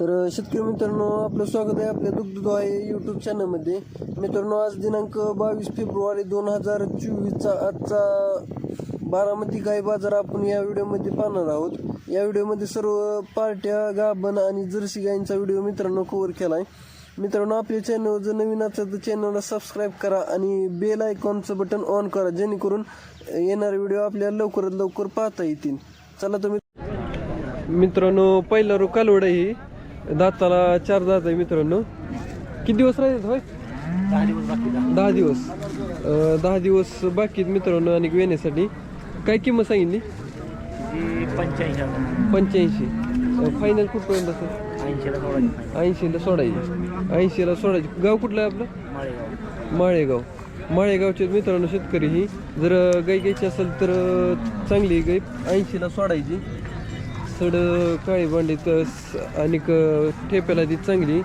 तर शेतकरी मित्रांनो आपलं स्वागत आहे आपल्या दुग्धद्वारे यूट्यूब चॅनलमध्ये मित्रांनो आज दिनांक बावीस फेब्रुवारी दोन हजार चोवीसचा आजचा बारामती गाय बाजार आपण या व्हिडिओमध्ये पाहणार आहोत. या व्हिडिओमध्ये सर्व पार्ट्या गाभण आणि जर्सी गायींचा व्हिडिओ मित्रांनो कव्हर केला आहे मित्रांनो आपल्या चॅनल जर नवीन असेल तर चॅनलला सबस्क्राईब करा आणि बेल आयकॉनचं बटन ऑन करा जेणेकरून येणारे व्हिडिओ आपल्याला लवकरात लवकर पाहता येतील. चला तुम्ही मित्रांनो पहिला रो कालवड आहे ही. दाताला चार दात आहे मित्रांनो. किती दिवस राहिले होय? दहा दिवस अं, दहा दिवस बाकी आहेत मित्रांनो आणि वेण्यासाठी काय किंमत सांगितली? पंच्याऐंशी पंच्याऐंशी. फायनल कुठपर्यंत असेल? ऐंशीला सोडायची. ऐंशीला सोडायची. ऐंशीला सोडायची. गाव कुठलं आहे आपलं? माळेगाव. माळेगाव. माळेगावचे मित्रांनो शेतकरी ही. जर गाय घ्यायची असेल तर चांगली गाय ऐंशीला सोडायची. सड काळी बांडी आणि ठेप्याला ती चांगली.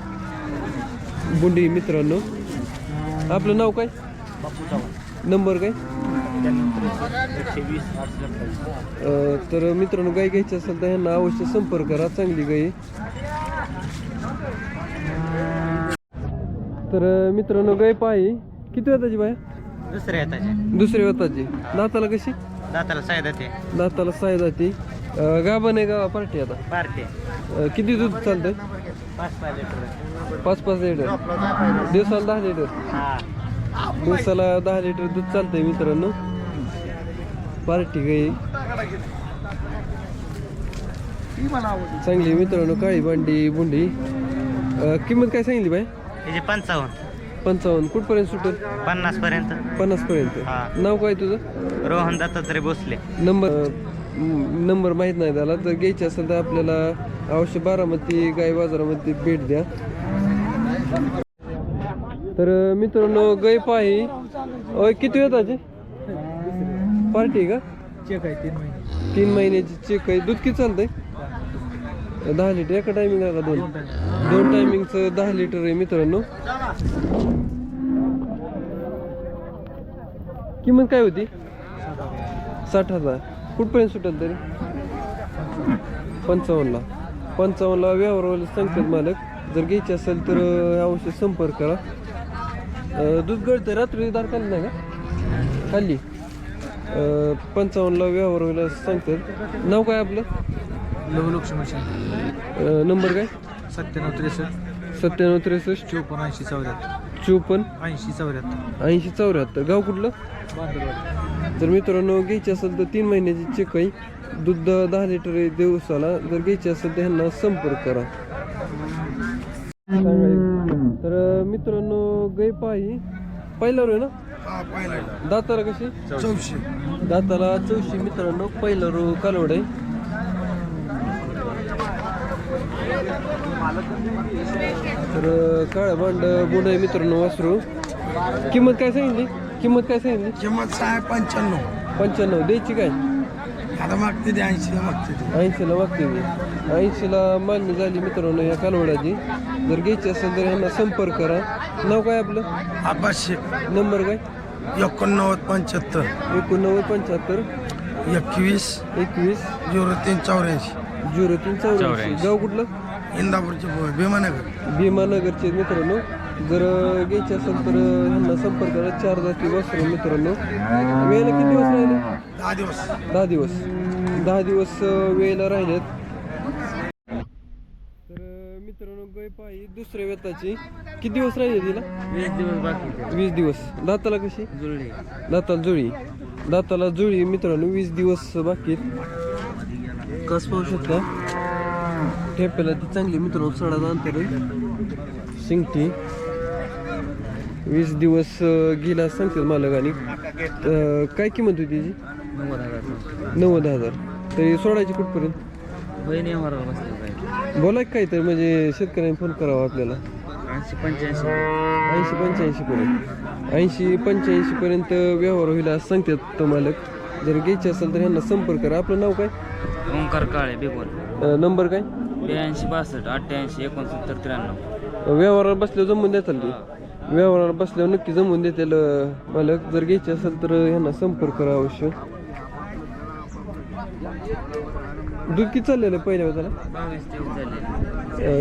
बुंडी मित्रांनो. आपलं नाव काय? नंबर काय? तर मित्रांनो गाय घ्यायची असेल तर ह्यांना अवश्य संपर्क करा. चांगली गाय. तर मित्रांनो गाय पाही किती वेताची बाय? दुसऱ्या दुसरी वेताची. दाताला कशी? दाताला सायदा ते दाताला साय जाती गाभण आहे का पार्टी आता. पार्टे. अं, किती दूध चालतंय? पाच पाच लिटर. पाच पाच लिटर. दिवसाला दहा लिटर? हा. दिवसाला दहा लिटर दूध चालतंय मित्रांनो. पार्टी गाई चांगली आहे मित्रांनो काळी भांडी बुंडी. अं, किंमत काय सांगितली बाय त्याचे पंचावन्न. पंचावन्न. कुठपर्यंत सुटेल? पन्नास पर्यंत पन्नास पर्यंत हा. नाव काय तुझं? रोहन दत्तात्रय भोसले. नंबर. नंबर माहीत नाही त्याला तर घ्यायची असेल तर आपल्याला अवश्य बारामती गाय बाजारामध्ये भेट द्या. तर मित्रांनो गाय पाही अय किती वेताची पार्टी आहे का? चेक आहे तीन महिने. तीन महिन्याची चेक आहे. दूध किती चालतंय? दहा लिटर एका टायमिंगला का दोन? दोन टायमिंगचं दहा लिटर आहे मित्रांनो. किंमत काय होती? साठ हजार. कुठपर्यंत सुटेल तरी? पंचावन्नला. पंचावन्नला व्यवहारवाले सांगतात मालक. जर घ्यायची असेल तर अवश्य संपर्क करा. दूध गळतं रात्री दार खाल्ली नाही का? खाल्ली पंचावन्नला व्यवहारवाले सांगतात नाव काय आपलं? लवलक्ष्मी नंबर काय? सत्त्याण्णव त्रेसष्ट. सत्त्याण्णव त्रेसष्ट. चोपन्न ऐंशी चौऱ्याहत्तर. चोपन्न. ऐंशी चौऱ्याहत्तर. ऐंशी चौऱ्याहत्तर. गाव कुठलं? जर मित्रांनो घ्यायची असेल तर तीन महिन्याची चेक आहे दूध दहा लिटर दिवसाला जर घ्यायची असेल तर ह्यांना संपर्क करा. तर मित्रांनो गाय पाही पहिला रो आहे ना? दाताला कशी? चौशे. दाताला चौशी मित्रांनो. पहिला रो कालवड आहे. तर काळ्या भांड बुड आहे मित्रांनो वासरू. किंमत काय सांगितली? किंमत काय सांगितली? किंमत सहा पंच्याण्णव. पंच्याण्णव. द्यायची काय? आता मागते ते ऐंशीला मागते ते ऐंशीला मागते मी ऐंशीला मागणी झाली मित्रांनो या कालवडाची. जर घ्यायची असेल तर यांना संपर्क करा. नाव काय आपलं? आबास शेख. नंबर काय? एकोणनव्वद पंच्याहत्तर. एकोणनव्वद पंच्याहत्तर. एकवीस. एकवीस. झिरो तीन चौऱ्याऐंशी. झिरो तीन चौऱ्याऐंशी. गाव कुठलं? इंदापूरचे भीमानगर. भीमानगरचे मित्रांनो. जर घ्यायचे असेल तर ह्यांना संपर्क करा. चार जाती वासरू मित्रांनो. वेळेला किती दिवस राहिले? दहा दिवस. दहा दिवस. दहा दिवस वेळेला राहिलेत. तर मित्रांनो गाय दुसऱ्या वेताची किती दिवस राहिले तिला? वीस दिवस बाकी वीस दिवस. दाताला कशी? जुळली. दाताला जुळी. दाताला जुळी मित्रांनो वीस दिवस बाकी. कस पाहू शकता? ठेप्याला ती चांगली मित्रांनो सडा अंतर आहे शिंगटी वीस दिवस अं, गेला सांगतात मालक आणि अं, काय किंमत होती त्याची? नव्वद हजार नव्वद हजार. तरी सोडायची कुठपर्यंत? बहिणी आम्हाला बसले पाहिजे बोला की काय तर म्हणजे शेतकऱ्यांनी फोन करावा आपल्याला. ऐंशी पंच्याऐंशी. ऐंशी पंच्याऐंशी पर्यंत. ऐंशी पंच्याऐंशी पर्यंत व्यवहार होईल असं सांगतात तो मालक. जर घ्यायचे असेल तर ह्यांना संपर्क करा. आपलं नाव काय? ओंकार काळे बेबोल अं, नंबर काय? ब्याऐंशी बासष्ट अठ्ठ्याऐंशी एकोणसत्तर त्र्याण्णव. व्यवहाराला बसल्यावर जमून देताल की व्यवहाराला बसल्यावर नक्की जमून देतील अं, मालक जर घ्यायचे असेल तर ह्यांना संपर्क करा अवश्य. दूध किती चाललेलं पहिल्या वेळेला?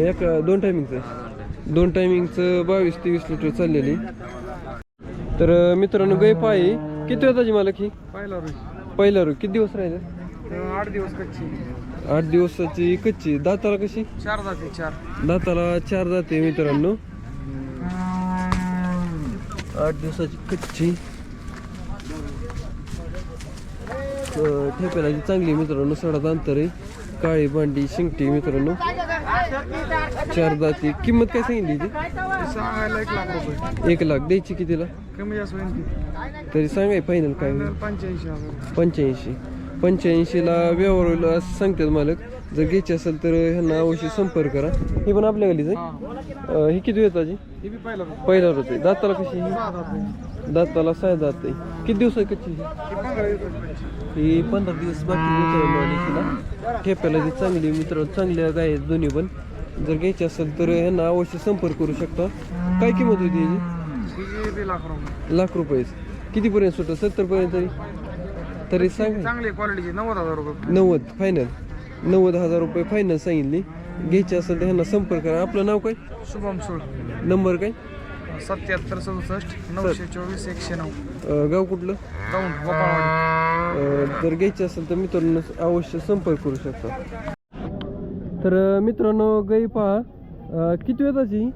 एक दोन टायमिंगचं दोन टायमिंगचं बावीस तेवीस लिटर चाललेली. तर मित्रांनो गै पायी किती वेळाची मला की पहिला पहिला रू किती दिवस राहिले? आठ दिवस कच्ची. आठ दिवसाची कच्ची. दाताला कशी? चार जाते चार. दाताला चार जाते मित्रांनो. आठ दिवसाची कच्ची. जी चांगली मित्रांनो सडात अंतर आहे काळी भांडी शिंगटी मित्रांनो. चार दाती. किंमत काय सांगितली ती? एक लाख द्यायची कितीला तरी सांगाय फायनल काय पंच्याऐंशी पंच्याऐंशी. पंच्याऐंशीला व्यवहार सांगतात मालक. जर घ्यायची असेल तर ह्यांना अवश्य संपर्क करा. ही पण आपल्या गलीच आहे. ही किती येत आजी बी पहिला होते दाताला कशी ही? दाताला सहा दात आहे. किती दिवस आहे कच्ची ही? पंधरा दिवस बाकी मित्रांनो तिला ठेप्याला ती चांगली मित्र चांगल्या गाय आहेत दोन्ही पण. जर घ्यायची असेल तर ह्यांना अवश्य संपर्क करू शकता. काय किंमत होती याची? लाख रुपये. कितीपर्यंत सुटं सत्तरपर्यंत तरी? तरी सांगा. चांगली क्वालिटीची नव्वद हजार रुपये. नव्वद. फायनल नव्वद हजार रुपये फायनल सांगितली. घ्यायची असेल तर ह्यांना संपर्क करा. आपलं नाव काय? शुभम सोळ. नंबर काय? सत्याहत्तर सदुसष्ट नऊशे चोवीस एकशे नऊ. अं, गाव कुठलं? दौंड गोपाळवाडी. अं, जर घ्यायची असेल तर मित्रांनो अवश्य संपर्क करू शकता. तर अं, मित्रांनो गाई पहा. अं, किती वेळाची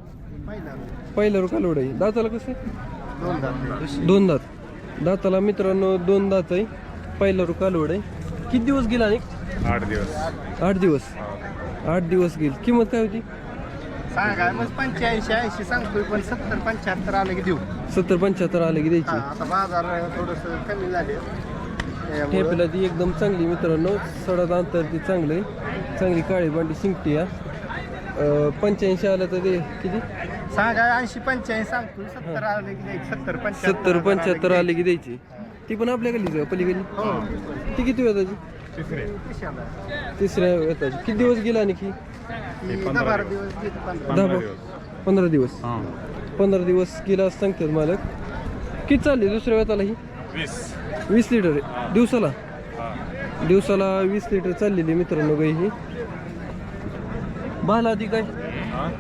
पहिला रू कालवड आहे. दाताला कसं आहे? दोन दात. दाताला मित्रांनो दोन दात आहे. पहिला रू कालवड आहे. किती दिवस गेला आणि? आठ दिवस. आठ दिवस? आठ दिवस गेली. किंमत काय होती? सांगा मग पंच्याऐंशी ऐंशी सांगतोय पण सत्तर पंच्याहत्तर आले की देऊ. सत्तर पंच्याहत्तर आले की हा, द्यायची आता बाजार थोडस कमी झाले. त्यामुळं ठेपेला ती एकदम चांगली मित्रांनो. सडात अंतर ती चांगलं आहे. चांगली काळी भांडी शिंकटी या. पंच्याऐंशी आलं तर ते किती? सांगा ऐंशी पंच्याऐंशी सांगतोय. सत्तर आले की द्यायची. सत्तर पंच्याहत्तर सत्तर पंच्याहत्तर आले की द्यायची. ती पण आपल्या गल्लीच पलीकडली. हो. ती किती वेळाची तिसऱ्या वेळाची किती दिवस गेला आणखी दहा बारा दिवस पंधरा. दहा पंधरा दिवस. पंधरा दिवस गेला सांगतात मालक. किती चालली दुसऱ्या वेळाला ही? वीस. वीस लिटर आहे. दिवसाला? दिवसाला वीस लिटर चाललेली मित्रांनो गाई ही. बाला ती काय?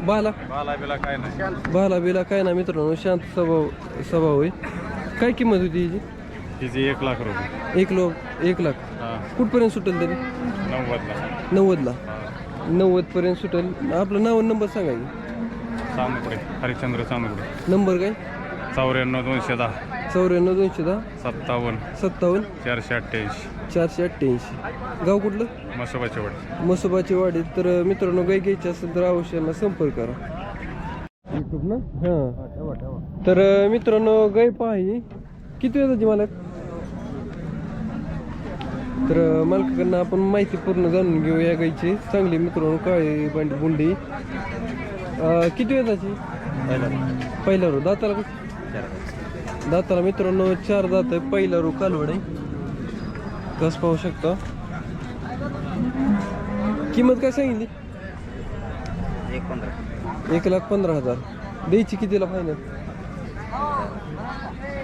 बाला? बाला बिला काय नाही. बाला बिला काय ना मित्रांनो. शांत स्वभाव स्वभाव आहे. काय किंमत होती हिची? तिची एक लाख रुपये. एक लोक एक लाख. कुठपर्यंत सुटेल तरी? नव्वदला. नव्वदला? नव्वद पर्यंत सुटेल. आपलं नाव आणि नंबर सांगा की. हरिश्चंद्र सामुकडे नंबर काय? चौऱ्याण्णव दोनशे दहा. चौऱ्याण्णव दोनशे दहा? सत्तावन्न. सत्तावन्न? चारशे अठ्ठ्याऐंशी. चारशे अठ्ठ्याऐंशी. गाव कुठलं? मसोबाची वाडी मसोबाची वाडी तर मित्रांनो गाय घ्यायची असेल तर अवश्य संपर्क करा. युट्यूब ना? हां. तर मित्रांनो गाय पाही किती वेळाची मालक? तर मालकाकडनं आपण माहिती पूर्ण जाणून घेऊ या गायची चांगली मित्रांनो काळी बांडी बुंडी. किती वेळाची? पहिला रो दाताला कशी दाताला मित्रांनो चार दात आहे. पहिला रो कालवड आहे. कस पाहू शकता? किंमत काय सांगितली? एक पंधरा एक लाख पंधरा हजार. द्यायची कितीला फायनल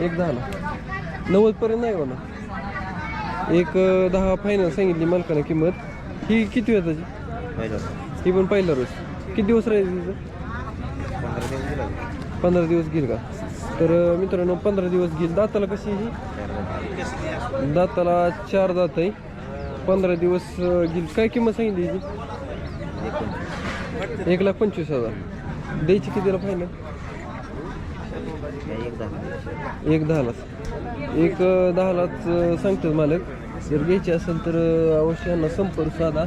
एक दहाला. नव्वद पर्यंत नाही म्हणा एक दहा फायनल सांगितली मालकानं किंमत. ही किती वेळाची पहिलं ही पण पहिला रोज. किती दिवस राहील तिथं पंधरा दिवस घेईल का? तर मित्रांनो पंधरा दिवस घेईल दाताला कशी ही? दाताला चार दात आहे. पंधरा दिवस घेईल काय किंमत सांगितली हिची एक लाख पंचवीस हजार. द्यायची कितीला फायनल एक दहालाच एक दहालाच सांगतो मालक. जर घ्यायची असेल तर अवश्य यांना संपर्क साधा.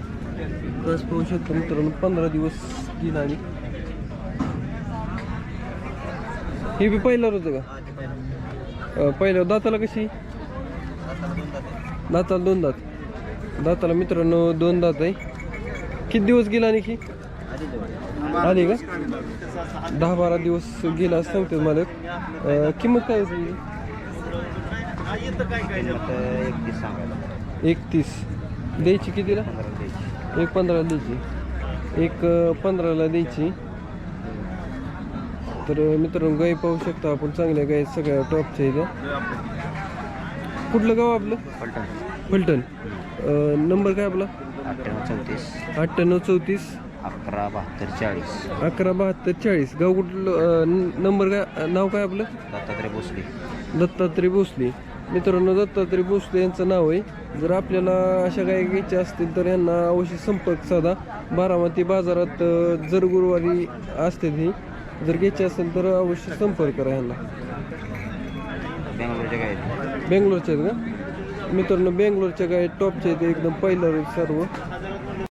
कस पाहू शकतो मित्रांनो पंधरा दिवस दिन आणि. हे बी पहिल्यावर होतं का? अं, पहिल्यावर दाताला कशी? दाताला दोन दात. दाताला मित्रांनो दोन दात आहे. किती दिवस गेला आणखी आली का? दहा बारा दिवस गेला असं सांगतात मालक किंमत काय एकतीस. द्यायची कितीला? एक पंधराला द्यायची. एक पंधराला द्यायची. तर मित्रांनो गाई पाहू शकता आपण चांगल्या गाई सगळ्या टॉपच्या इथं कुठलं गाव आपलं? फलटण. अं, नंबर काय आपला? अठ्ठ्याण्णव चौतीस. अठ्ठ्याण्णव चौतीस. अकरा बहात्तर चाळीस. अकरा बहात्तर चाळीस. गाव कुठलं नंबर काय नाव काय आपलं? दत्तात्रय भोसले. दत्तात्रय भोसले. मित्रांनो दत्तात्रय भोसले यांचं नाव आहे. जर आपल्याला अशा काही घ्यायच्या असतील तर यांना अवश्य संपर्क साधा. बारामती बाजारात जर गुरुवारी असते ही जर घ्यायची असेल तर अवश्य संपर्क करा यांना. बेंगलोरच्या काय बेंगलोरचे आहेत का? मित्रांनो बेंगलोरच्या गाय टॉपचे आहेत. एकदम पहिलं सर्व.